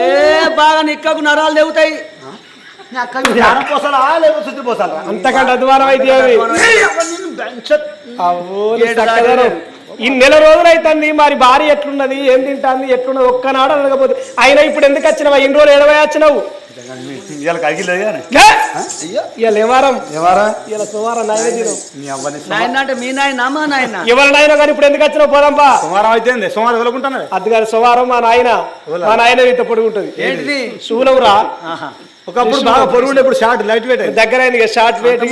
ఏ బాగా నిక్కకు నరాలు పోసాలా అంతకంటే అయితే ఈ నెల రోజులైతుంది మరి భార్య ఎట్లున్నది ఏం తింటాంది ఎట్లున్నది ఒక్కనాడు అనకపోతే అయినా ఇప్పుడు ఎందుకు వచ్చినావా? ఇన్ని రోజులు ఎడవై వచ్చినావు? ఇవాళ కానీ లే! ఇవాళ ఏ వారం? ఎవరా ఇవాళ సోమవారం నాయన దినం. నీ అవ్వని నాయన అంటే మీ నాయన మా నాయన. ఎవరినైనా కానీ ఇప్పుడు ఎందుకు వచ్చినావు పోదాంపా? సోమవారం అయితే మా నాయన? మా నాయన ఇంత పొడుగుంటది ఏంటిది? శూలవురా ఆహా. ఒకప్పుడు బాగా పొరుగు ఉండే ఇప్పుడు షార్ట్ లైట్ వెయిట్. దగ్గర అయింది షార్ట్ వెయిట్.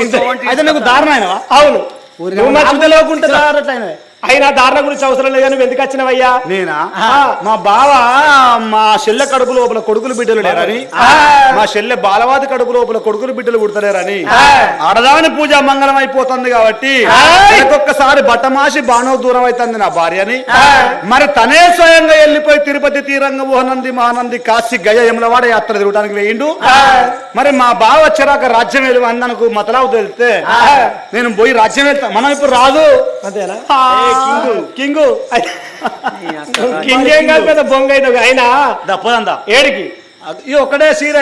అయితే నాకు దారుణం అవును. ఊరికే అయినా దారుణ గురించి అవసరం లేదు నువ్వు ఎందుకు వచ్చినవయ్యా నేనా. మా బావ మా చెల్లె కడుపు లోపల కొడుకులు బిడ్డలు లేరని. మా చెల్లె బాలవాది కడుపు లోపల కొడుకులు బిడ్డలు పుడతలేరని ఆ. ఆడదాని పూజ మంగళం అయిపోతుంది కాబట్టి. ఒక్కొక్కసారి బట్టమాసి బాణో దూరం అవుతుంది నా భార్యని. మరి తనే స్వయంగా వెళ్ళిపోయి తిరుపతి తీరంగ ఓనంది మహానంది కాశీ గయ యములవాడ యాత్ర తిరగడానికి వేయిండు మరి మా బావ వచ్చాక రాజ్యం వెళ్ళి అందనకు మతలావు తెలిస్తే నేను పోయి రాజ్యం వెళ్తా మనం ఇప్పుడు రాదు అంతేనా కింగు కింగు. ఏం కాదు పెద్ద బొంగ అయితే అయినా? దప్పదందా ఏడికి? ఈ ఒక్కడే సీర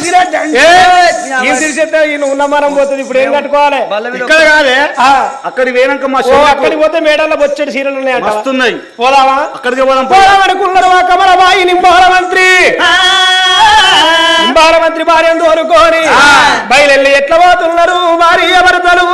సీర. ఏ, ఏం తెలిసేస్తే ఈయన ఉన్న మరం పోతుంది ఇప్పుడు ఏం కట్టుకోవాలి? ఇక్కడ కాదే? ఆ, అక్కడికి పోయినాక మా అక్కడికి పోతే మేడల్లో బొచ్చడి సీరలు ఉన్నాయంట. వస్తున్నాయి పోదామా? అక్కడికి పోదాం. పోదాం. అనుకున్నారు మా కమలబాయి నింబాల మంత్రి. నింబాల మంత్రి భార్య కోరుకోని బయలుల్లి ఎట్లా పోతున్నారు? భార్య భర్తలు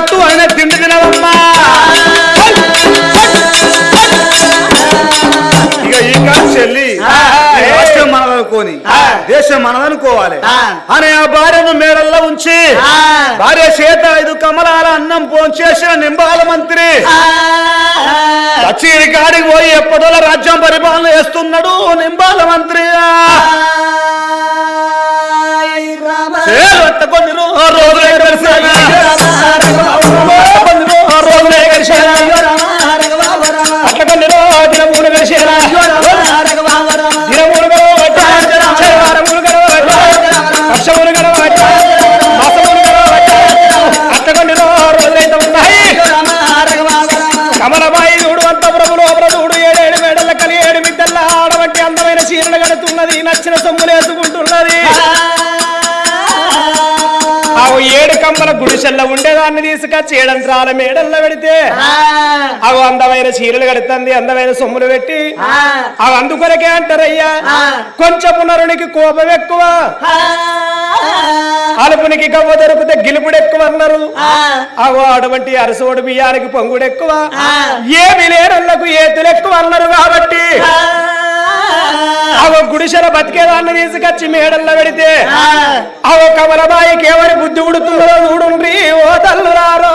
కట్టు ఆయన తిండి తినవమ్మా. ఇక ఈ కాదు చెల్లి. మనదనుకోని. దేశం మనదనుకోవాలి. అని ఆ భార్యను మేడల్లో ఉంచి భార్య చేత ఐదు కమలాల అన్నం పోంచేసిన నింబాల మంత్రి. కచేరి కాడికి పోయి ఎప్పటిలో రాజ్యం పరిపాలన చేస్తున్నాడు నింబాల మంత్రి. రోజులే కలిసానా? I don't know. గుడిసెల్ల ఉండేదాన్ని తీసుకొచ్చి ఏడంత్రాల మేడల్లో పెడితే. అవి అందమైన చీరలు కడుతుంది అందమైన సొమ్ములు పెట్టి. అవి అందుకొరకే అంటారయ్యా. కొంచెం నరునికి కోపం ఎక్కువ. అలుపునికి కవ్వ దొరికితే గిలుపుడు ఎక్కువ అన్నారు. అగో అటువంటి అరసోడు బియ్యానికి పొంగుడు ఎక్కువ. ఏమి లేనళ్ళకు ఏతులు ఎక్కువ అన్నారు కాబట్టి. అగో గుడిసెల బతికేదాన్ని తీసుకొచ్చి మేడల్లో పెడితే అగో కమలబాయికి ఎవరి బుద్ధి ఉడుతుందో చూడుండ్రి ఓ తల్లురారో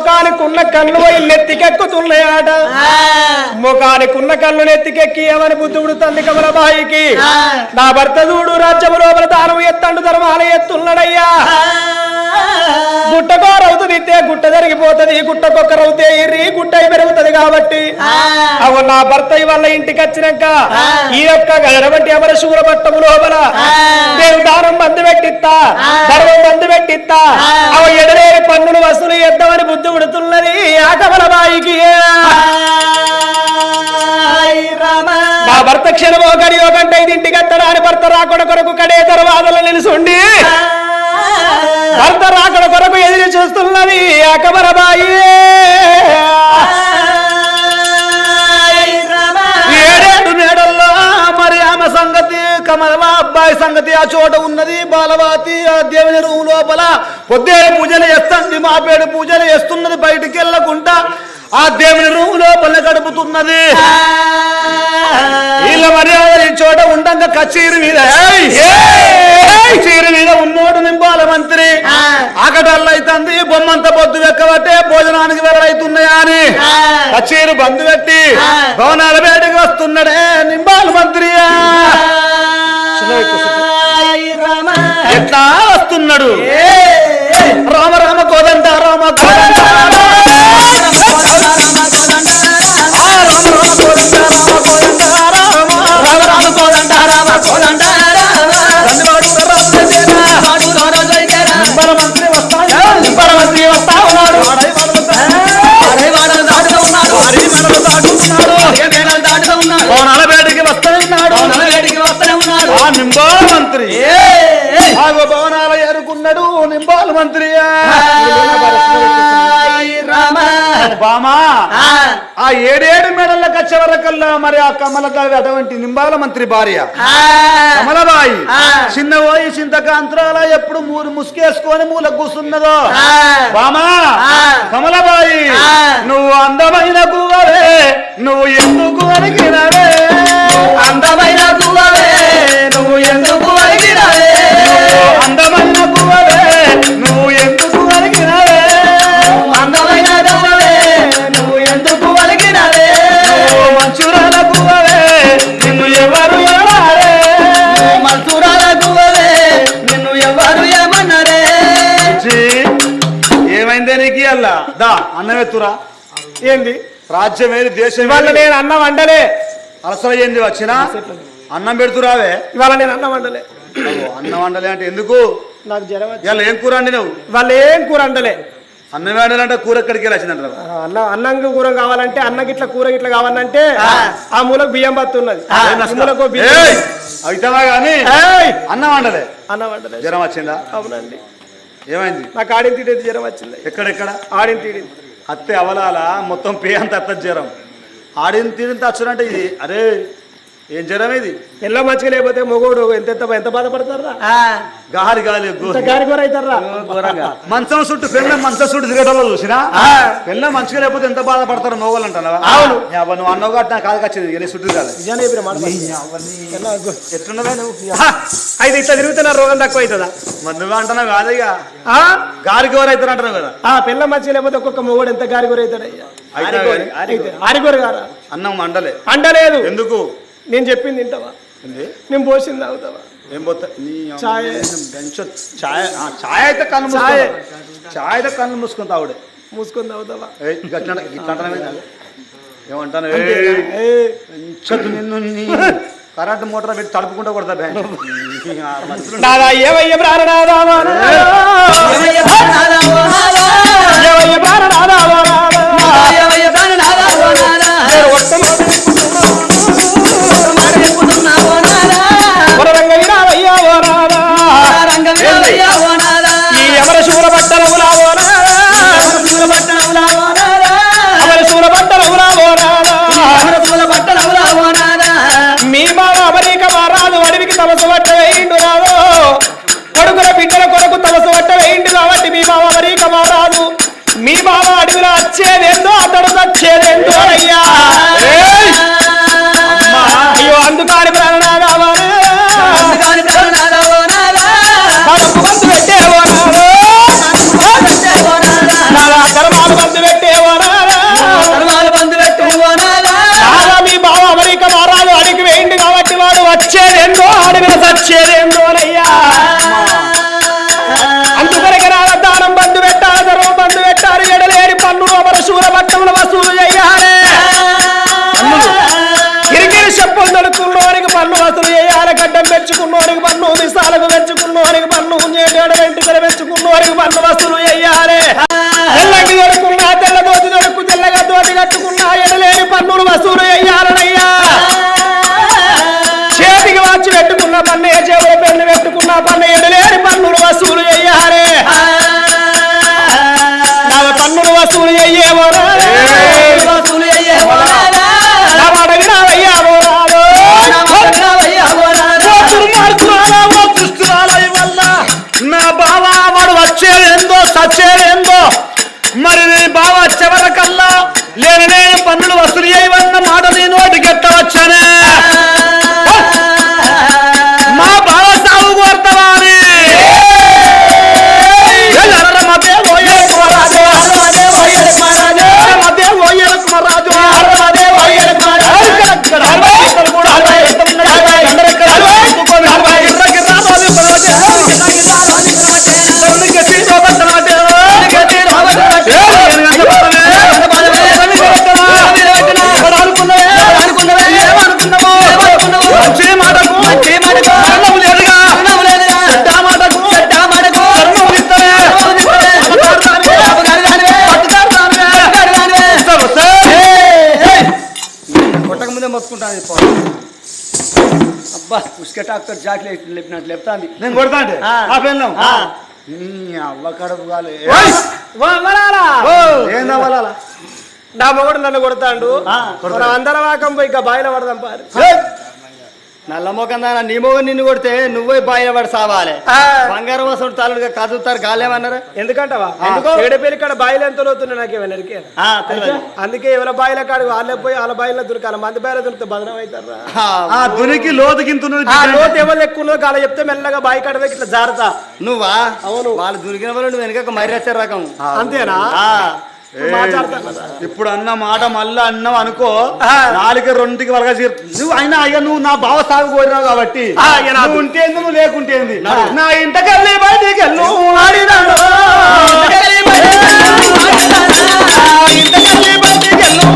వరకు దాని ముఖానికి ఉన్న కళ్ళు పోయి నెత్తికెక్కుతున్నాయట ముఖానికి ఉన్న కళ్ళు నెత్తికెక్కి ఏమని బుద్ధి పుడుతుంది కమలబాయికి? నా భర్త చూడు రాజ్యము లోపల దానం ఎత్తండు ధర్మాలు ఎత్తున్నాడయ్యా. గుట్టకో రౌతు తిత్తే గుట్ట జరిగిపోతది గుట్టకొక్క రౌతే ఎర్రి గుట్ట పెరుగుతది కాబట్టి. అవు నా భర్త వల్ల ఇంటికి వచ్చినాక ఈ యొక్క గడవంటి అమర శూర పట్టము లోపల నేను దానం బంధు పెట్టిస్తా ధర్మం బంధు పెట్టిస్తా. అవ ఎడలేని పన్నులు వసూలు ఎద్దామని బుద్ధి ఉడుతున్నది ఆటమల బాయికి నా భర్త క్షణమో గడియో గంట ఇది ఇంటికి ఎత్తడాని భర్త రాకొడ కొరకు కడే దర్వాదలు నిలుసుండి. భర్త రాకడ కొరకు ఎదురు చూస్తున్నది అకబరబాయి ఏడేడు మేడల్లో మరి ఆమె సంగతి కమలవా అబ్బాయి సంగతి ఆ చోట ఉన్నది. బాలవాతి ఆ దేవుని రూము లోపల పొద్దేడు పూజలు చేస్తుంది. మాపేడు పూజలు చేస్తున్నది బయటికి వెళ్ళకుండా ఆ దేవుని రూము లోపల గడుపుతున్నది. వీళ్ళ మర్యాద ఈ చోట ఉండంగా కచేరి మీద! కచేరి మీద ఉన్నోడు నింపాల మంత్రి. ఆకటల్లా అవుతుంది బొమ్మంత పొద్దు వెక్కబట్టే భోజనానికి వెరడైతున్నాయా అని. కచేరి బంధు పెట్టి భవనాల బయటకు వస్తున్నాడే నింబాల మంత్రి. ఎట్లా వస్తున్నాడు? రామ రామ కోదండ రామ కోదండ. బామా! ఆ. ఏడేడు మెడల కచ్చవరకల్లా మరి ఆ కమలకావి అటువంటి నింబాల మంత్రి భార్య. కమలబాయి చిన్న పోయి చింతకాంతరాల ఎప్పుడు మూడు ముసుకేసుకొని మూల కూసున్నదో? బామా! కమలబాయి నువ్వు అందమైన నువ్వు ఎందుకు అడిగినవే అందమైన అన్నమెత్తురా ఏంది? రాజ్యం ఏది దేశం ఇవాళ? నేను అన్నం వండలే. అలసర ఏంది వచ్చినా? అన్నం పెడుతురావే? ఇవాళ నేను అన్నం వండలే. అన్నం వండలే అంటే ఎందుకు? నాకు జ్వరం ఇవాళ ఏం కూర అండి నువ్వు వాళ్ళు ఏం కూర వండలే. అన్నం వండాలంటే కూర ఎక్కడికి ఆ, అన్న అన్నం కూర కావాలంటే అన్న గిట్ల కూర గిట్ల కావాలంటే ఆ. మూలకు బియ్యం మూలకు! అయితేవా గాని? ఏయ్! అన్నం వండలే? అన్నం వండలే. జ్వరం వచ్చిందా? అవునండి. ఏమైంది? నాకు ఆడిన తీడేది జ్వరం వచ్చింది. ఎక్కడెక్కడ? ఆడిన తీడింది అత్తే అవలాల? మొత్తం పే అంత అత్త జ్వరం. ఆడిన తీరింత వచ్చునంటే ఇది అరే ఏం జ్వరం ఇది? ఎల్ల మంచిగా లేకపోతే మొగోడు ఎంత ఎంత ఎంత బాధపడతారా? గాలి గాలి గారి కూర అవుతారా మంచం చుట్టూ పెళ్ళ మంచం చుట్టూ తిరగటంలో చూసినా? పెళ్ళ మంచిగా లేకపోతే ఎంత బాధపడతారు మోగోళ్ళు అంటావా అవును. నువ్వు అన్నో గట్ట నాకు కాదు వచ్చింది ఇక నీ చుట్టూ కాదు ఎట్లున్నదా నువ్వు? అయితే ఇట్లా తిరుగుతున్న రోగం తక్కువ అవుతుందా? మరి నువ్వు అంటున్నావు కాదు ఇక. ఆ? గాలికి ఎవరు అవుతారు అంటున్నావు కదా. ఆ పిల్ల మంచిగా లేకపోతే ఒక్కొక్క మొగోడు ఎంత గారి కూర అవుతాడు గారా? అన్నం మండలే అంటలేదు ఎందుకు? నేను చెప్పింది తింటావా? నేను పోసింది తాగుతావా? ఏం పోతా? నీ ఛాయ్. బెంచ్ ఛాయ్ ఆ, ఛాయ్ అయితే కళ్ళు ఛాయ్. మూసుకుంటావు ఛాయ్ అయితే కళ్ళు మూసుకుని తావుడే మూసుకొని తాగుతావా? ఇట్లా ఏమంటాను? నిన్ను కరెంట్ మోటార్ పెట్టి తడుపుకుంటా కొడతా ఏవయ్య అతడు వచ్చేదేందో అయ్యా ఏయ్! చెవుల పెన్ను పెట్టుకున్న పన్ను ఎడలేని పన్నులు వసూలు చెయ్యారే. నా పన్నులు వసూలు అయ్యేవరా వసూలు అయ్యేవాడా? నా నా బావ వాడు వచ్చేదేందో సచ్చేదేందో. మరి నీ బావ చివరకల్లా లేని పన్నులు వసూలు చేయవన్న మాట నీ నోటికి టాక్టర్ జాకి లేపినట్టు లేపుతాంది. నేను కొడతా అంటే అవ్వ కడుపు కాలే. నా మొగుడు నన్ను కొడతాండు. మనం అందరం వాకం పోయి ఇక బాయిలో పడదాం పారు. నల్ల మొఖం దానా నీ మొగ నిన్ను కొడితే నువ్వే బాయిల పడి సావాలి. బంగారం వసూడు తాలుడుగా కదులుతారు గాలేమన్నారు? ఎందుకంటావా? ఎందుకో? ఏడపల్లి కాడ బాయిలు ఎంత లోతున్నా నాకేమైనా. అందుకే ఎవరి బాయిల కాడు వాళ్ళే పోయి వాళ్ళ బాయిలో దొరకాలి. మంది బాయిలో దొరికితే బదనం అవుతారా? దునికి లోతుకింతున్నది ఆ లోతు ఎవరు ఎక్కువ కాళ్ళ చెప్తే మెల్లగా బాయి కాడ ఇట్లా జారుతా. నువ్వా? అవును. వాళ్ళు దొరికిన వాళ్ళు నువ్వు వెనక మరి వచ్చే రకం. అంతేనా? ఇప్పుడు అన్న మాట మళ్ళా అన్నావు అనుకో ఆ. నాలుక రెండుకి వరగా చేరు నువ్వు అయినా అయ్యా నువ్వు నా బావ సాగు కోరినావు కాబట్టి నాకు. నువ్వు ఉంటే ఏంది, నువ్వు లేకుంటే ఏంది? నా ఇంటకెళ్ళి బయటికి వెళ్ళు ఇంటకెళ్ళి బయటికి వెళ్ళు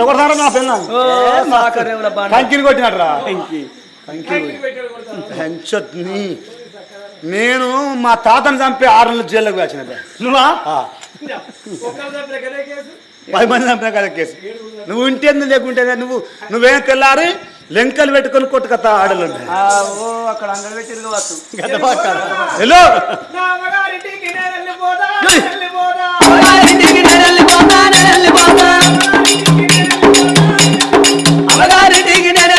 కొడతారా నా పిల్ల. కంకిని కొట్టినట్రా? కంకి. నేను మా తాతను చంపి ఆరు నెలలు జైల్లోకి వచ్చినదే నువ్వా? పది మంది చంపిన కదా కేసు? నువ్వు ఉంటేంది లేకుంటే నువ్వు నువ్వేం తెల్లారి లెంకలు పెట్టుకొని కొట్టుకత్తా ఆడలు ఆ,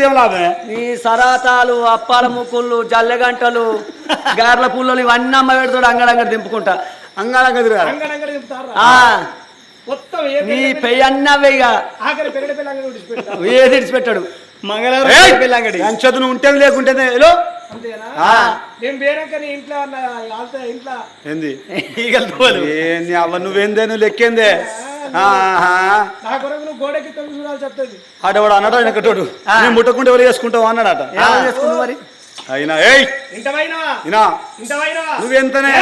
చేసుకుంటే ఏం లాభమే ఈ సరాతాలు అప్పాల ముక్కుళ్ళు జల్లెగంటలు గార్ల పుల్లలు ఇవన్నీ అమ్మ పెడతాడు అంగడంగడి దింపుకుంటా. తిరగాలి ఏ నీ పెయ్యి అన్నవే ఇక. ఏది ఇడిచిపెట్టాడు మంగళవారం చేతులు ఉంటే లేకుంటే ఏంది? ఈగల తోలు. ఏంది అవ్వ నువ్వేందే? నువ్వు లెక్కేందే. నా కొరకు నువ్వు గోడకి తొమ్మిది చూడాలి చెప్తుంది. ఆడవాడు అన్నాడు ఆయన కట్టోడు నేను ముట్టకుంటే ఎవరు చేసుకుంటావు అన్నాడట. ఏమని చేసుకున్నావు మరి? అయినా ఏయ్! ఇంటవైనవా నువ్వెంతనే?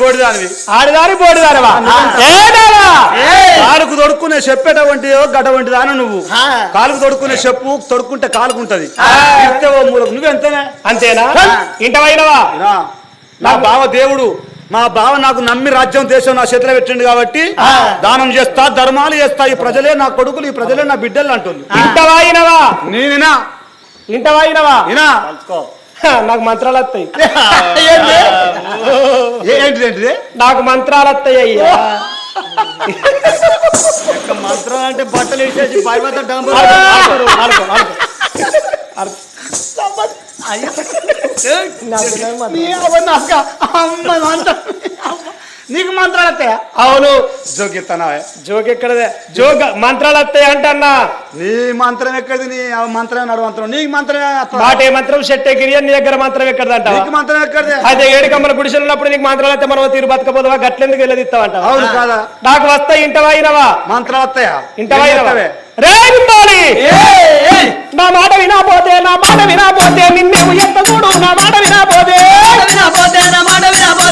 బోడిదానివి. కాలుకు తొడుక్కునే చెప్పేటవంటి గడ్డ వంటి దాని నువ్వు. ఆ. కాలుకు తొడుక్కునే చెప్పు తొడుక్కుంటే కాలుకుంటది. మూలకు. నువ్వెంతనే? అంతేనా? ఇంటవైనవా నా బావ దేవుడు. మా బావ నాకు నమ్మి రాజ్యం దేశం నా చేతిలో పెట్టిండు కాబట్టి దానం చేస్తా ధర్మాలు చేస్తా. ఈ ప్రజలే నా కొడుకులు ఈ ప్రజలే నా బిడ్డలు అంటుంది ఇంటవాయినవా నేనినా ఇంటవాయినవా ఇనా నాకు మంత్రాలు వస్తాయి. ఏంటిది ఏంటిది? నాకు మంత్రాలు వస్తాయి అయ్యా. మంత్రం అంటే బట్టలు వేసేసి పైపత డంబు నీ అవ్వ నాక అమ్మ మంత్రం నీకు మంత్రాలు వస్తాయా? అవును. జోగిస్తానా జోక్ ఎక్కడదే? జోక్ మంత్రాలు వస్తాయి అంటన్నా? నీ మంత్రం ఎక్కడిది? నీ ఆ మంత్రం నడు మంత్రం. నీకు మంత్రం? మాటే మంత్రం? షెట్టే గిరియన్ నీ దగ్గర మంత్రం ఎక్కడదంట నీకు మంత్రం ఎక్కడిది? అదే ఏడుకమ్మల గుడిసెలు ఉన్నప్పుడు నీకు మంత్రాలు అయితే మనం తీరు బతకపోదావా? గట్లెందుకు వెళ్ళదిస్తావంట అవును కాదా? నాకు వస్తాయి ఇంటవాయినవా మంత్రం వస్తాయా? ఇంటవాయినవా ఏం చేస్తావే? రే నింపాలి నా మాట వినాపోతే నా మాట వినాపోతే నిన్నేము ఎంత చూడు నా మాట వినాపోతే వినపోతే నా మాట వినపోతే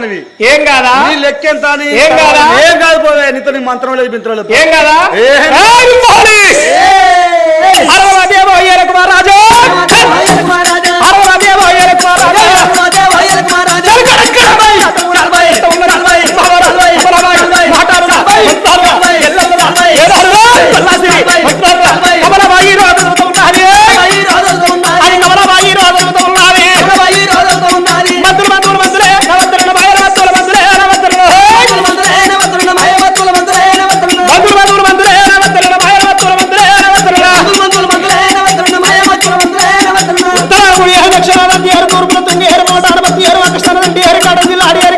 పోడిదానివి ఏం కాదా నీ లెక్కెంత ఏం కాదా? ఏం కాదు పోవే నీతో నీ మంత్రం లేదు లేదు ఏం కాదా అరవదేవో మహారాజు మహారాజా అరవదేవో ఏరకు మహారాజు ಲಕ್ಷ ಅರವತ್ತೆರಡು ನೂರ ಮೂವತ್ತೊಂದು ಎರಡು ಮೂವತ್ತು ಅರವತ್ತೆರಡು ಲಕ್ಷ ಜಿಲ್ಲಾ ಅಡಿಯಾರಿ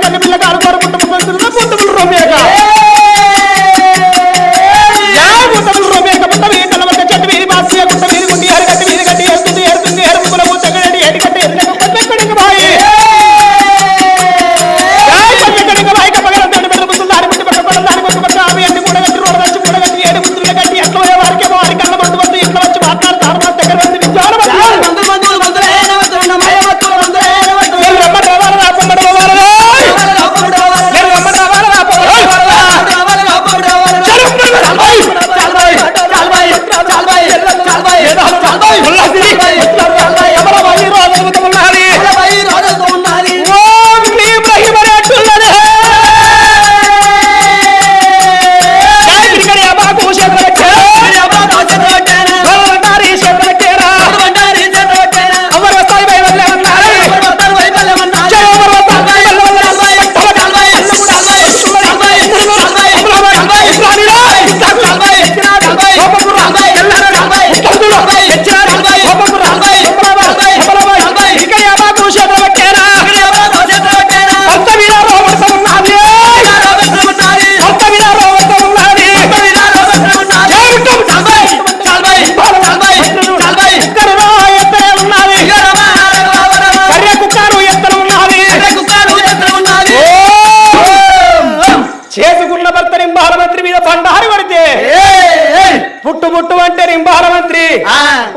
అంటే రింబాల మంత్రి.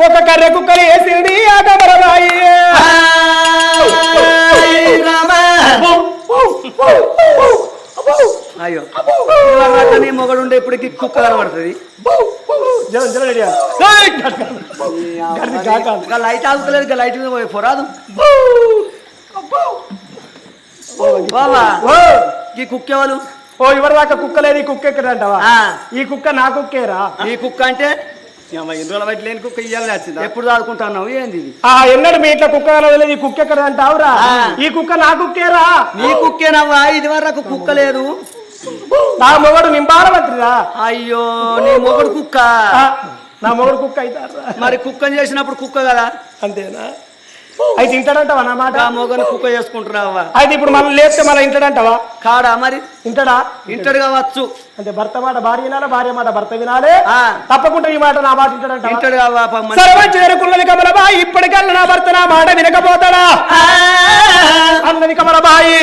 ఒక కర్రె కుక్కలు వేసింది ఆ కమలబాయి. అయ్యో. నీ మొగడు ఉండే ఇప్పటికి కుక్క కనబడుతుంది. లైట్ ఆగుతలేదు లైట్ మీద పోయి పొరాదు బాబా ఈ కుక్క ఎవరు? ఓ ఇవరి దాకా కుక్క లేదు ఈ కుక్క ఎక్కడ అంటావా ఆ. ఈ కుక్క నా కుక్కేరా? ఈ కుక్క అంటే బయట లేని కుక్క వచ్చిందా ఎప్పుడు ఆడుకుంటున్నావు ఏంది ఇది? ఆ ఎన్నడు మీ ఇంట్లో కుక్క ఈ కుక్క ఎక్కడ అంటావురా. ఈ కుక్క నా కుక్కేరా? నీ కుక్కేనవ్వా? ఇది వరకు కుక్క లేదు. నా మొగడు నింబాల మంత్రిరా అయ్యో నీ మొగడు కుక్క. నా మొగడు కుక్క అవుతారా మరి కుక్కని చేసినప్పుడు కుక్క కదా? అంతేనా? అయితే తింటాడంటావా నా మాట? ఆ మొగని కుక్క చేసుకుంటున్నావా? అయితే ఇప్పుడు మనం లేపితే మళ్ళీ ఇంటాడంటావా కాడా మరి? ఇంటడా ఇంటడు కావచ్చు. అంటే భర్త మాట భార్య వినాలి? భార్య మాట భర్త వినాలి. తప్పకుండా ఈ మాట నా మాట ఇంటాడంటావా ఇంటడు కావా పమ్మని. సర్వం చేరుకున్నది కమలబాయి ఇప్పటికల్లా నా భర్త నా మాట వినకపోతాడా? అన్నది కమలబాయి!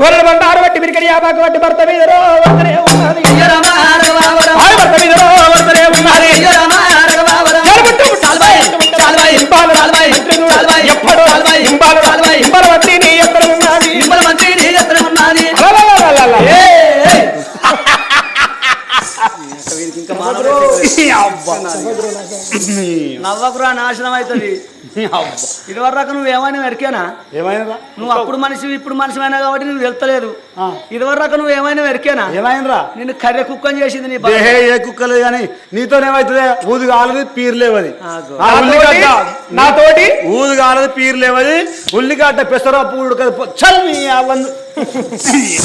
గొర్రెల బండ ఆరబట్టి బిరికడి యాబాకు బట్టి భర్త మీద నవ్వకురా నాశనం అవుతుంది. ఇది వరకు నువ్వు ఏమైనా వెరికేనా ఏమైనా నువ్వు అప్పుడు మనిషి ఇప్పుడు మనిషి అయినా కాబట్టి నువ్వు వెళ్తలేదు. ఇది వరకు నువ్వు ఏమైనా వెరికేనా? ఏమైనరా నిన్ను కర్రె కుక్కని చేసింది నీ. దేహే ఏ కుక్కలు కానీ నీతో ఏమవుతుంది ఊదు కాలది పీరు లేవది. నాతోటి ఊదు కాలది పీరు లేవది. ఉల్లిగడ్డ పెసరప్పు ఉడకదు చల్ నీ అవ్వందు.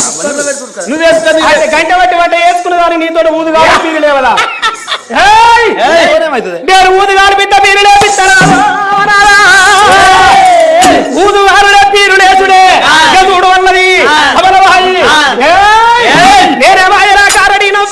కుక్కర్లో పెట్టుకుంటు కదా. నువ్వు వేసుకొని గంట బట్టి వంట వేసుకున్నదాన్ని నీతో ఊదుగా పీరు లేవదా? నేను ఊదుగాలు బిడ్డ పీరు లేపిస్తారా ఊదుగాలుడే పీరు లేచుడే చూడు అన్నది అమలవాయి నేనేమాయరా కారడి అది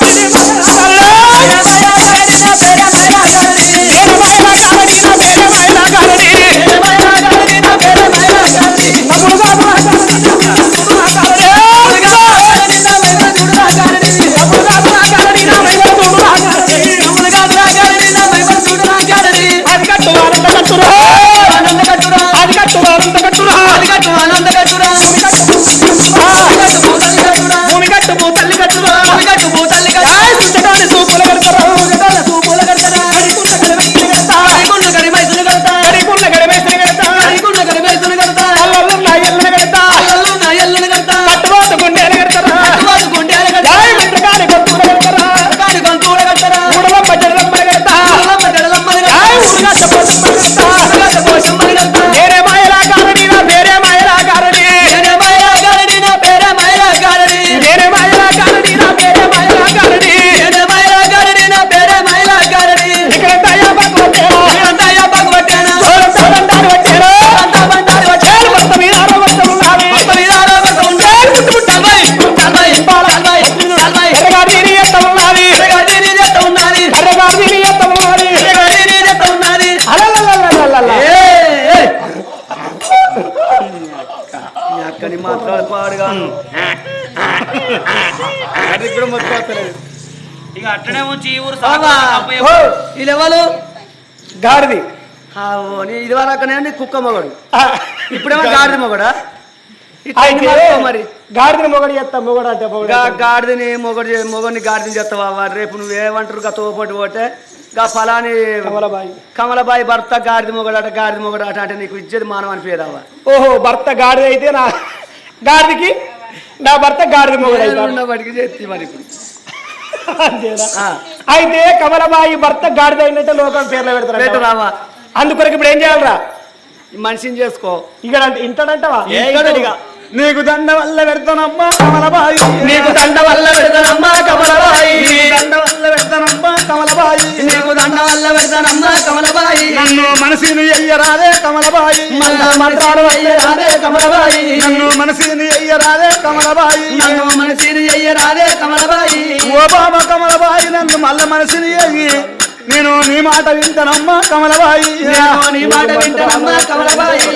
కుక్క మొగడు. ఇప్పుడేమో గాడిద మొగడా? మరి? గాడిదని మొగడు చేస్తా మొగడు అంటే. గాడిదని మొగడు మొగడిని గాడిదని చేస్తావా? రేపు నువ్వు ఏమంటారు? గా తోపటి పోతే గా ఫలాని కమలబాయి. కమలబాయి భర్త గాడిద మొగడాట గాడిద మొగడాట అంటే నీకు ఇచ్చేది మానవ అనిపించదావా ఓహో భర్త గాడిద అయితే నా గాడిదికి నా భర్త గాడిద మొగడు అవుతాడు. వాటికి చేతి మరి ఇప్పుడు. అయితే కమలబాయి భర్త గాడిద అయినట్టే లోకం పేర్లు పెడతారు అందుకొరకు ఇప్పుడు ఏం చేయాలరా? మనిషిని చేసుకో. ఇక్కడ అంటే ఇంటాడంటావా ఇంటాడు. నీకు దండ వల్ల పెడతానమ్మా కమలబాయి. నీకు దండ వల్ల పెడతానమ్మా కమలబాయి. దండ వల్ల పెడతానమ్మా కమలబాయి. నీకు దండ వల్ల పెడతానమ్మా కమలబాయి. నన్ను మనసిని అయ్యరాదే కమలబాయి. మళ్ళా మంత్రాలు అయ్యరాదే కమలబాయి. నన్ను మనసిని అయ్యరాదే కమలబాయి. నన్ను మనసిని అయ్యరాదే కమలబాయి. ఓ బాబా కమలబాయి నన్ను మల్ల మనసిని అయ్యి నేను నీ మాట వింటానమ్మా కమలబాయి. నీ మాట వింటానమ్మా కమలబాయి.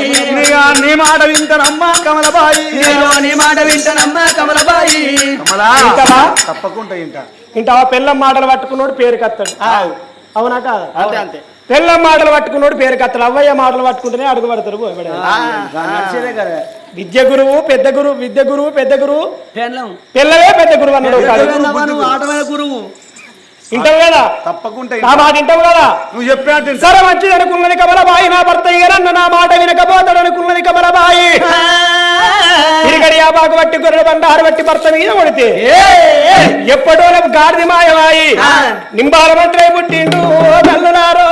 నీ మాట వింటానమ్మా కమలబాయి. నీ మాట వింటానమ్మా కమలబాయి? తప్పకుండా ఇంట పిల్లం మాటలు పట్టుకున్నోడు పేరు కత్తాడు. అవునా కాదా? అంతే అంతే. పిల్లం మాటలు పట్టుకున్నోడు పేరు కత్తాడు. అవ్వయ్య మాటలు పట్టుకుంటేనే అడుగు పడతారు విద్య గురువు పెద్ద గురువు విద్య గురువు పెద్ద గురువు. పిల్లలే పెద్ద గురువు అన్నాడు గురువు. వింటావు కదా తప్పకుండా నా మాట వింటావు కదా నువ్వు చెప్పినట్టు సరే మంచిది అనుకున్నది కమల బాయి నా భర్త అన్న నా మాట వినకపోతాడు అనుకున్నది కమల బాయి. తిరిగడి ఆబాకు బట్టి గొర్రెల బండారు బట్టి భర్త మీద కొడితే గాడిది మాయమాయి. నింబాల మంత్రే పుట్టిండు నల్లునారో